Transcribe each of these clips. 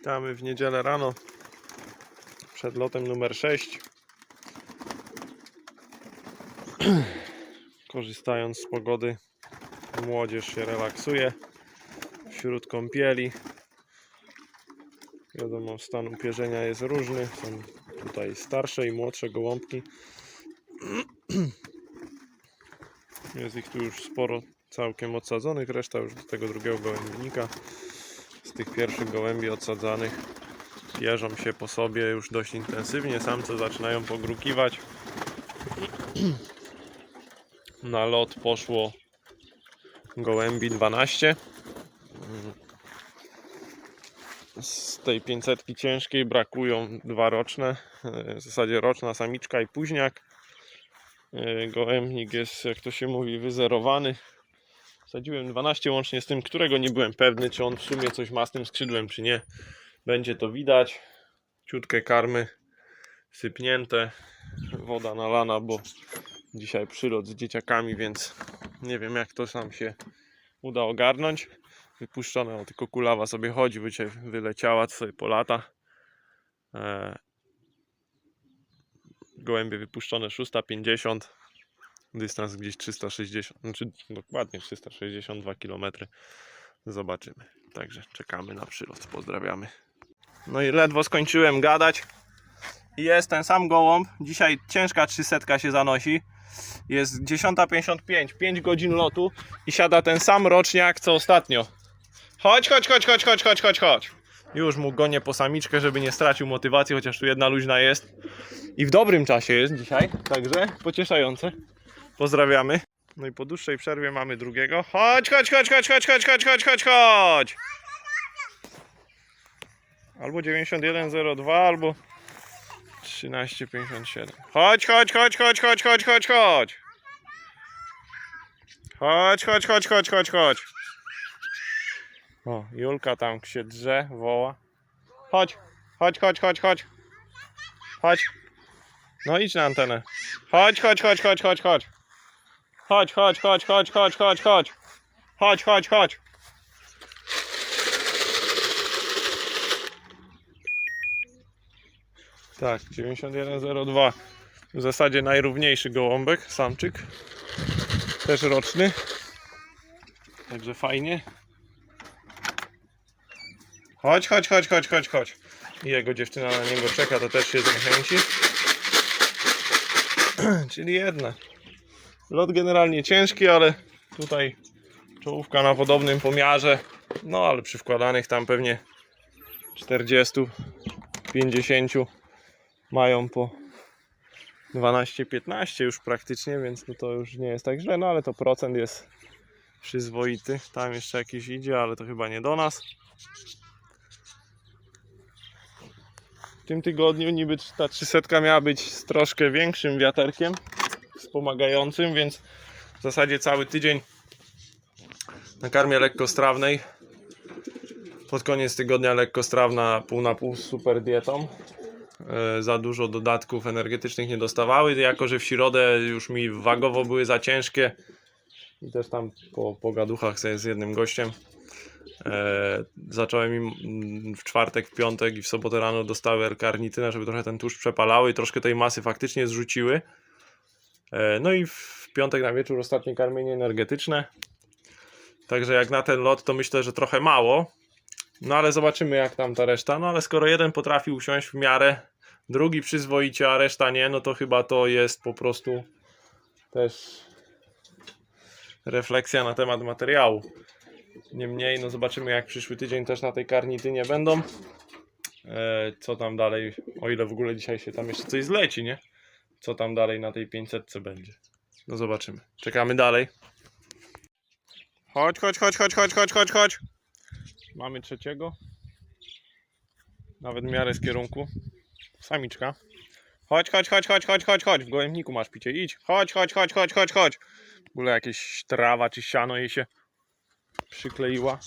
Witamy w niedzielę rano przed lotem numer 6. Korzystając z pogody, młodzież się relaksuje wśród kąpieli. Wiadomo, stan upierzenia jest różny. Są tutaj starsze i młodsze gołąbki. Jest ich tu już sporo całkiem odsadzonych, reszta już do tego drugiego gołębnika. Tych pierwszych gołębi odsadzanych jeżą się po sobie już dość intensywnie. Samce zaczynają pogrukiwać. Na lot poszło gołębi 12. Z tej 500 ciężkiej brakują dwa roczne, w zasadzie roczna samiczka i późniak. E, Gołębnik jest, jak to się mówi, wyzerowany. Sadziłem 12 łącznie z tym, którego nie byłem pewny, czy on w sumie coś ma z tym skrzydłem, czy nie. Będzie to widać. Ciutkie karmy sypnięte, woda nalana, bo dzisiaj przylot z dzieciakami, więc nie wiem jak to sam się uda ogarnąć. Wypuszczone, o tylko kulawa sobie chodzi, by wyleciała, to sobie polata. E, Gołębie wypuszczone 650 dystans gdzieś 360, znaczy dokładnie 362 km. Zobaczymy. Także czekamy na przylot. Pozdrawiamy. No i ledwo skończyłem gadać. Jest ten sam gołąb. Dzisiaj ciężka 300 się zanosi. Jest 10.55, 5 godzin lotu i siada ten sam roczniak co ostatnio. Chodź, chodź, chodź, chodź, chodź, chodź, chodź, chodź. Już mu gonię po samiczkę, żeby nie stracił motywacji, chociaż tu jedna luźna jest. I w dobrym czasie jest dzisiaj, także pocieszające. Pozdrawiamy. No i po dłuższej przerwie mamy drugiego. Chodź, chodź, chodź, chodź, chodź, chodź, chodź, chodź, chodź, chodź. Albo 9102, albo 1357. Chodź, chodź, chodź, chodź, chodź, chodź, chodź, chodź. Chodź, chodź, chodź, chodź, chodź, chodź. O, Julka tam się drze, woła. Chodź, chodź, chodź, chodź, chodź. Chodź. No idź na antenę. Chodź, chodź, chodź, chodź, chodź, chodź. Chodź, chodź, chodź, chodź, chodź, chodź, chodź. Chodź, chodź, chodź. Tak, 9102. W zasadzie najrówniejszy gołąbek, samczyk. Też roczny. Także fajnie. Chodź, chodź, chodź, chodź, chodź, chodź. Jego dziewczyna na niego czeka, to też się zachęci. Czyli jedna. Lot generalnie ciężki, ale tutaj czołówka na podobnym pomiarze. No ale przy wkładanych tam pewnie 40, 50 mają po 12-15 już praktycznie, więc no to już nie jest tak źle, no ale to procent jest przyzwoity. Tam jeszcze jakiś idzie, ale to chyba nie do nas. W tym tygodniu niby ta 300 miała być z troszkę większym wiaterkiem wspomagającym, więc w zasadzie cały tydzień na karmie lekkostrawnej. Pod koniec tygodnia lekkostrawna pół na pół z super dietą. E, Za dużo dodatków energetycznych nie dostawały, jako że w środę już mi wagowo były za ciężkie i też tam po, po gaduchach sobie z jednym gościem e, zacząłem im w czwartek, w piątek i w sobotę rano dostały L-karnitynę, żeby trochę ten tłuszcz przepalały i troszkę tej masy faktycznie zrzuciły. E, No i w piątek na wieczór ostatnie karmienie energetyczne. Także jak na ten lot to myślę, że trochę mało. No ale zobaczymy jak tam ta reszta. No ale skoro jeden potrafi usiąść w miarę, drugi przyzwoicie, a reszta nie, no to chyba to jest po prostu też refleksja na temat materiału. Niemniej, no zobaczymy jak przyszły tydzień też na tej karnitynie będą. E, co tam dalej, o ile w ogóle dzisiaj się tam jeszcze coś zleci, nie? Co tam dalej na tej 500 będzie. No zobaczymy. Czekamy dalej. Chodź, chodź, chodź, chodź, chodź, chodź, chodź, chodź. Mamy trzeciego. Nawet w miarę z kierunku. Samiczka. Chodź, chodź, chodź, chodź, chodź, chodź, chodź. W gołębniku masz picie. Idź. Chodź, chodź, chodź, chodź, chodź, chodź. W ogóle jakieś trawa czy siano jej się przykleiła.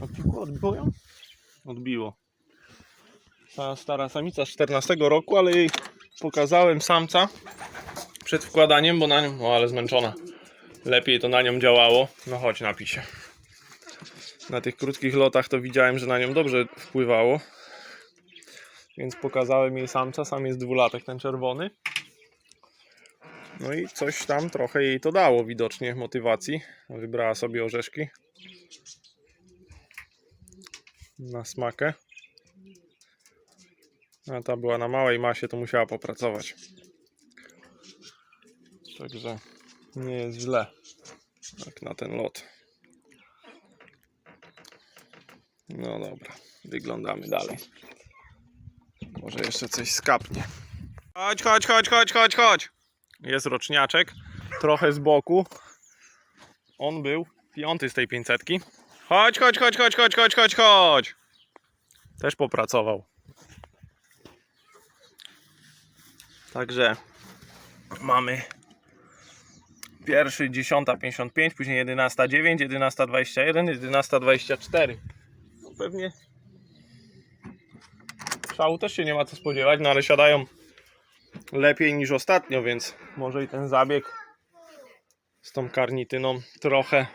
Odbiło, odbiło ją? Odbiło. Ta stara samica z 14 roku, ale jej pokazałem samca przed wkładaniem, bo na nią, o ale zmęczona. Lepiej to na nią działało. No chodź, napij się. na tych krótkich lotach to widziałem, że na nią dobrze wpływało. Więc pokazałem jej samca, sam jest dwulatek, ten czerwony. No i coś tam trochę jej to dało widocznie motywacji. Wybrała sobie orzeszki. Na smakę. A ta była na małej masie, to musiała popracować. Także nie jest źle. Jak na ten lot. No dobra, wyglądamy dalej. Może jeszcze coś skapnie. Chodź, chodź, chodź, chodź, chodź, chodź. Jest roczniaczek, trochę z boku. On był piąty z tej 500. Chodź, chodź, chodź, chodź, chodź, chodź, chodź, chodź. Też popracował. Także mamy pierwszy 10.55, później 11.09, 11.21, 11.24. No pewnie szału też się nie ma co spodziewać, no ale siadają lepiej niż ostatnio, więc może i ten zabieg z tą karnityną trochę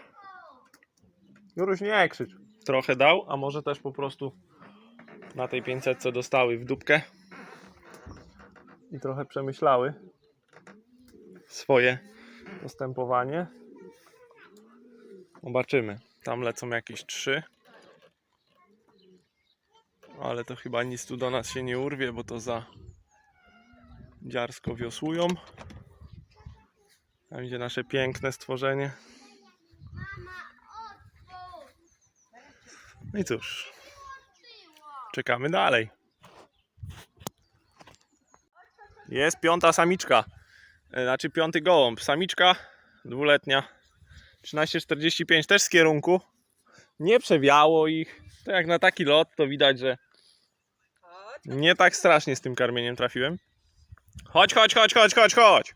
już nie krzycz trochę dał, a może też po prostu na tej 500 dostały w dupkę i trochę przemyślały swoje postępowanie. Zobaczymy. Tam lecą jakieś trzy. Ale to chyba nic tu do nas się nie urwie, bo to za dziarsko wiosłują. Tam idzie nasze piękne stworzenie. No i cóż, czekamy dalej. Jest piąta samiczka. E, Znaczy piąty gołąb. Samiczka dwuletnia. 13,45 też z kierunku. Nie przewiało ich. To jak na taki lot to widać, że nie tak strasznie z tym karmieniem trafiłem. Chodź, chodź, chodź, chodź, chodź, chodź.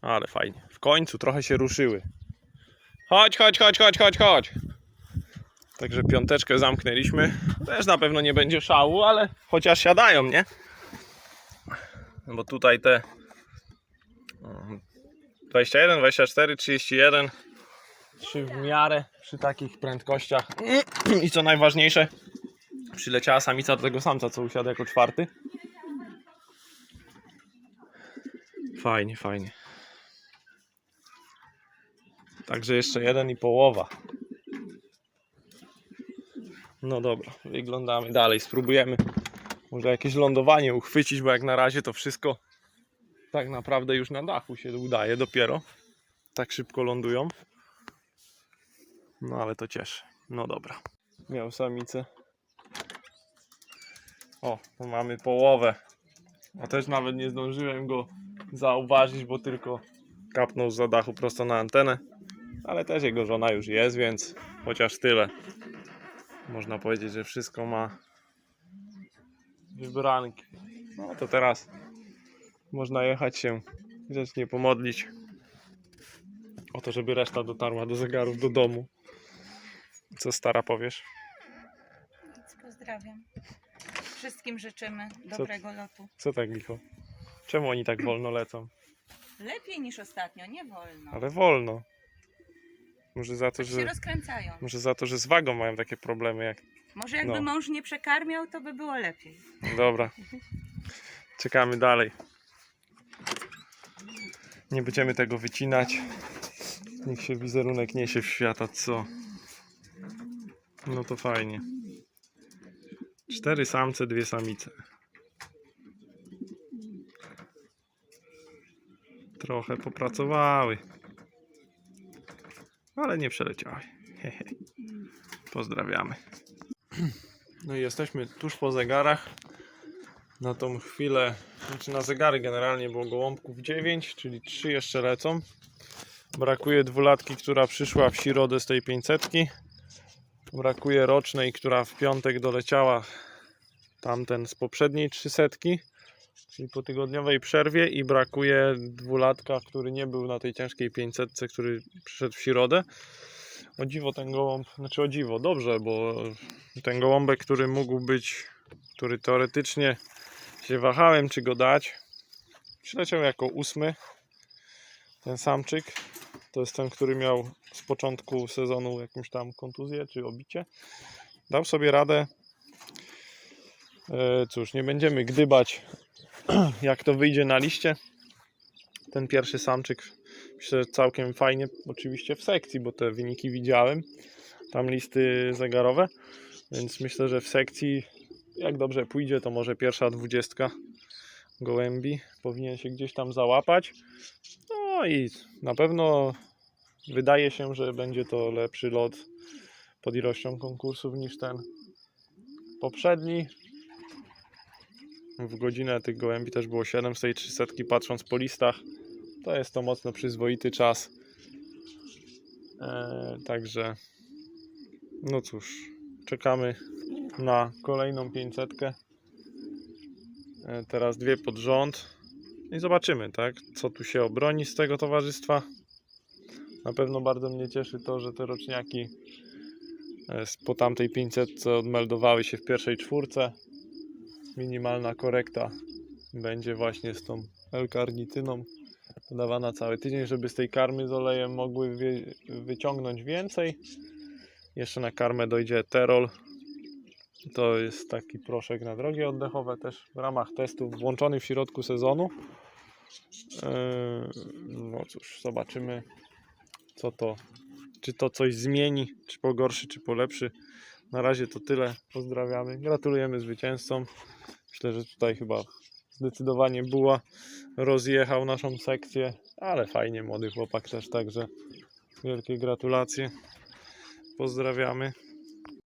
Ale fajnie. W końcu trochę się ruszyły. Chodź, chodź, chodź, chodź, chodź, chodź. Także piąteczkę zamknęliśmy. Też na pewno nie będzie szału, ale chociaż siadają, nie? Bo tutaj te mm, 21, 24, 31 trzy w miarę przy takich prędkościach i co najważniejsze przyleciała samica do tego samca, co usiadł jako czwarty. Fajnie, fajnie. Także jeszcze jeden i połowa. No dobra, wyglądamy dalej, spróbujemy może jakieś lądowanie uchwycić, bo jak na razie to wszystko tak naprawdę już na dachu się udaje dopiero. Tak szybko lądują. No ale to cieszy. No dobra. Miał samicę. O, tu mamy połowę. A też nawet nie zdążyłem go zauważyć, bo tylko kapnął za dachu prosto na antenę. Ale też jego żona już jest, więc chociaż tyle. Można powiedzieć, że wszystko ma wybranki. No to teraz można jechać się grzecznie pomodlić o to, żeby reszta dotarła do zegarów do domu. Co stara powiesz? Pozdrawiam. Wszystkim życzymy dobrego lotu. Co tak licho? Czemu oni tak wolno lecą? Lepiej niż ostatnio, nie wolno. Ale wolno. Może za to, Tak się że, rozkręcają. może za to, że z wagą mają takie problemy jak... Może jakby no. mąż nie przekarmiał, to by było lepiej. Dobra. Czekamy dalej. Nie będziemy tego wycinać. Niech się wizerunek niesie w świat, a co? No to fajnie. Cztery samce, dwie samice. Trochę popracowały. Ale nie przeleciały. Hehe. Pozdrawiamy. No i jesteśmy tuż po zegarach. Na tą chwilę, znaczy na zegary generalnie było gołąbków 9, czyli 3 jeszcze lecą. Brakuje dwulatki, która przyszła w środę z tej 500. Brakuje rocznej, która w piątek doleciała tamten z poprzedniej 300, czyli po tygodniowej przerwie i brakuje dwulatka, który nie był na tej ciężkiej 500, który przyszedł w środę. O dziwo ten gołąb, znaczy o dziwo, dobrze, bo ten gołąbek, który mógł być, który teoretycznie się wahałem, czy go dać, przyleciał jako ósmy, ten samczyk, To jest ten, który miał z początku sezonu jakąś tam kontuzję czy obicie. Dał sobie radę. E, Cóż, nie będziemy gdybać, jak to wyjdzie na liście. Ten pierwszy samczyk myślę, że całkiem fajnie, oczywiście w sekcji, bo te wyniki widziałem. Tam listy zegarowe, więc myślę, że w sekcji, jak dobrze pójdzie, to może pierwsza dwudziestka gołębi powinien się gdzieś tam załapać. No i na pewno wydaje się, że będzie to lepszy lot pod ilością konkursów niż ten poprzedni. W godzinę tych gołębi też było 7 z tej 300 patrząc po listach. To jest to mocno przyzwoity czas. Eee, także no cóż, czekamy na kolejną 500. E, Teraz dwie pod rząd. I zobaczymy, tak, co tu się obroni z tego towarzystwa. Na pewno bardzo mnie cieszy to, że te roczniaki e, po tamtej 500 odmeldowały się w pierwszej czwórce. Minimalna korekta będzie właśnie z tą L-karnityną podawana cały tydzień, żeby z tej karmy z olejem mogły wy, wyciągnąć więcej. Jeszcze na karmę dojdzie terol. To jest taki proszek na drogi oddechowe też w ramach testów włączony w środku sezonu. Eee, No cóż, zobaczymy co to, czy to coś zmieni, czy pogorszy, czy polepszy. Na razie to tyle. Pozdrawiamy. Gratulujemy zwycięzcom. Myślę, że tutaj chyba zdecydowanie Buła rozjechał naszą sekcję, ale fajnie, młody chłopak też, także wielkie gratulacje. Pozdrawiamy.